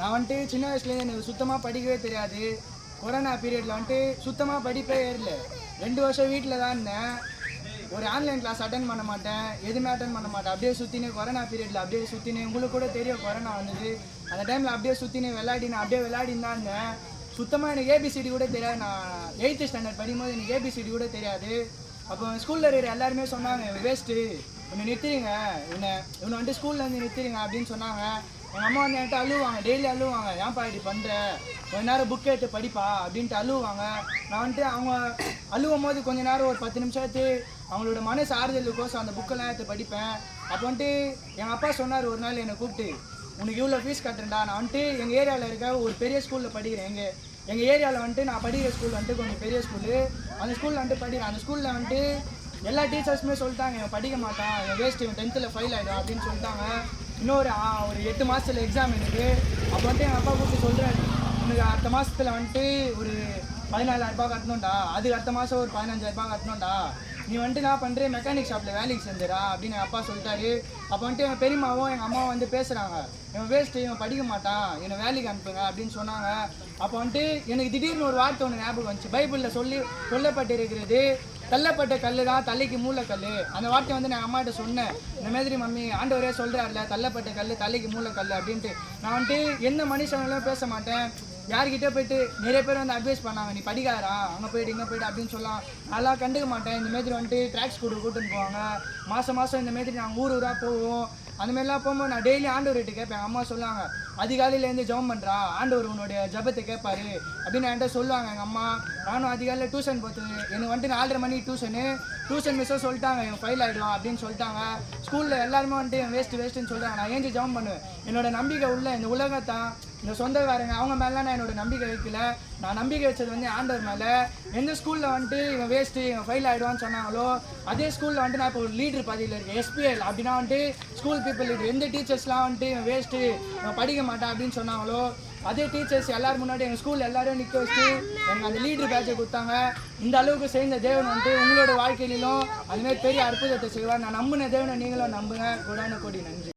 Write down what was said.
நான் வந்துட்டு சின்ன வயசுலேருந்து எனக்கு சுத்தமாக படிக்கவே தெரியாது. கொரோனா பீரியடில் வந்துட்டு சுத்தமாக படிப்பே ஏறல. ரெண்டு வருஷம் வீட்டில் தான் இருந்தேன். ஒரு ஆன்லைன் கிளாஸ் அட்டன் பண்ண மாட்டேன். எதுவுமே அட்டன் பண்ண மாட்டேன். அப்படியே சுற்றினு கொரோனா பீரியடில் அப்படியே சுற்றினே உங்களுக்கு கூட தெரியும் கொரோனா வந்தது. அந்த டைமில் அப்படியே சுற்றினு விளையாடினேன் அப்படியே விளையாடின்னு தான் இருந்தேன். சுத்தமாக எனக்கு ஏபிசிடி கூட தெரியாது. நான் எயித்து ஸ்டாண்டர்ட் படிக்கும்போது எனக்கு ஏபிசிடி கூட தெரியாது. அப்போ ஸ்கூலில் இருக்கிற எல்லாருமே சொன்னாங்க வேஸ்ட்டு. உன்னை நிறுத்திடுங்க. இவனை இவனை வந்துட்டு ஸ்கூல்ல வந்து நிறுத்திடுங்க அப்படின்னு சொன்னாங்க. எங்கள் அம்மா வந்து என்கிட்ட அழுவாங்க. டெய்லி அழுவாங்க. ஏன்ப்பா இப்படி பண்ணுற கொஞ்ச நேரம் புக் எடுத்து படிப்பா அப்படின்ட்டு அழுவாங்க. நான் வந்துட்டு அவங்க அழுவும் போது கொஞ்ச நேரம் ஒரு பத்து நிமிஷம் எடுத்து அவங்களோட மனசு ஆறுதலுக்கோசம் அந்த புக்கெல்லாம் எடுத்து படிப்பேன். அப்போ வந்துட்டு எங்கள் அப்பா சொன்னார் ஒரு நாள் என்னை கூப்பிட்டு உனக்கு இவ்வளோ ஃபீஸ் கட்டுறேன்டா. நான் வந்துட்டு எங்கள் ஏரியாவில் இருக்க ஒரு பெரிய ஸ்கூலில் படிக்கிறேன். எங்கள் எங்கள் ஏரியாவில் வந்துட்டு நான் படிக்கிற ஸ்கூல் வந்துட்டு கொஞ்சம் பெரிய ஸ்கூலு அந்த ஸ்கூலில் வந்துட்டு படிக்கிறேன். அந்த ஸ்கூலில் வந்துட்டு எல்லா டீச்சர்ஸுமே சொல்லிட்டாங்க இவன் படிக்க மாட்டான் இவன் வேஸ்ட் இவன் டென்த்தில் ஃபெயில் ஆகிடும் அப்படின்னு சொல்லிட்டாங்க. இன்னொரு ஒரு எட்டு மாதத்தில் எக்ஸாம் எனக்கு அப்போ வந்துட்டு எங்கள் அப்பா கூப்பிட்டு சொல்கிறாரு உனக்கு அடுத்த மாதத்தில் வந்துட்டு ஒரு பதினாலாயிரரூபா ரூபாய் கட்டணும்டா. அதுக்கு அடுத்த மாதம் ஒரு பதினஞ்சாயிரரூபா கட்டணும்டா. நீ வந்துட்டு நான் பண்ணுறேன் மெக்கானிக் ஷாப்பில் வேலைக்கு செஞ்சிடா அப்படின்னு எங்கள் அப்பா சொல்லிட்டாரு. அப்போ வந்துட்டு என் பெரியம்மாவும் எங்கள் அம்மாவும் வந்து பேசுகிறாங்க இவன் வேஸ்ட்டு இவன் படிக்க மாட்டான் என்னை வேலைக்கு அனுப்புங்க அப்படின்னு சொன்னாங்க. அப்போ வந்துட்டு எனக்கு திடீர்னு ஒரு வார்த்தை ஒன்று ஞாபகம் வந்துச்சு. பைபிளில் சொல்லி சொல்லப்பட்டிருக்கிறது தள்ளப்பட்ட கல் தான் தலைக்கு மூளைக்கல் அந்த வார்த்தை வந்து நான் அம்மாட்ட சொன்னேன். இந்த மாதிரி மம்மி ஆண்டவரே சொல்கிறாருல தள்ளப்பட்ட கல் தலைக்கு மூளைக்கல் அப்படின்ட்டு. நான் வந்துட்டு எந்த மனுஷங்களும் பேச மாட்டேன். யார்கிட்ட போயிட்டு நிறைய பேர் வந்து அட்வைஸ் பண்ணாங்க நீ படிக்காரா அங்கே போயிட்டு இங்கே போயிட்டு அப்படின்னு சொல்லலாம் நல்லா கண்டுக்க மாட்டேன். இந்த மாதிரி வந்துட்டு ட்ராக்ஸ் கூட கூட்டுன்னு போவாங்க. மாதம் மாதம் இந்த மாதிரி நாங்கள் ஊர் ஊராக போவோம். அந்த மாதிரிலாம் போகும்போது நான் டெய்லி ஆண்டவர்கிட்ட கேட்பேன். எங்கள் அம்மா சொல்லுவாங்க அதிகாலையிலேருந்து ஜெபம் பண்ணுறா ஆண்டவர் உன்னுடைய ஜெபத்தை கேட்பாரு அப்படின்னு என்கிட்ட சொல்லுவாங்க எங்கள் அம்மா. நானும் அதிகாலையில் டியூஷன் போத்து எனக்கு வந்துட்டு நாலரை மணிக்கு டியூஷனு டியூஷன் மிஸ்ஸும் சொல்லிட்டாங்க என் ஃபைல் ஆகிடும் அப்படின்னு சொல்லிட்டாங்க. ஸ்கூலில் எல்லாருமே வந்துட்டு என் வேஸ்ட்டு வேஸ்ட்டுன்னு சொல்கிறாங்க நான் ஏஞ்சி ஜெபம் பண்ணுவேன். என்னோட நம்பிக்கை உள்ள இந்த உலகத்தான் இந்த சொந்தக்காரங்க அவங்க மேலாம் நான் என்னோட நம்பிக்கை வைக்கல. நான் நம்பிக்கை வச்சது வந்து ஆண்டவர் மேலே. எந்த ஸ்கூலில் வந்துட்டு இவன் வேஸ்ட்டு இவன் ஃபெயில் ஆகிடுவான்னு சொன்னாங்களோ அதே ஸ்கூலில் வந்துட்டு நான் இப்போ ஒரு லீடர் பதவியில் இருக்கேன் எஸ்பிஎல் அப்படின்னா வந்துட்டு ஸ்கூல் பீப்புள் லீடர் எந்த டீச்சர்ஸ்லாம் வந்துட்டு இவன் வேஸ்ட்டு இவன் படிக்க மாட்டான் அப்படின்னு சொன்னாங்களோ அதே டீச்சர்ஸ் எல்லாரும் முன்னாடி எங்கள் ஸ்கூல் எல்லாரும் நிற்க வச்சு எனக்கு அந்த லீடர் பேட்சை கொடுத்தாங்க. இந்த அளவுக்கு சேர்ந்த தேவன் வந்துட்டு உங்களோட வாழ்க்கையிலும் அதுமாதிரி பெரிய அற்புதத்தை செய்வார். நான் நம்பின தேவனை நீங்களும் நம்புங்க. கொடான கோடி நன்றி.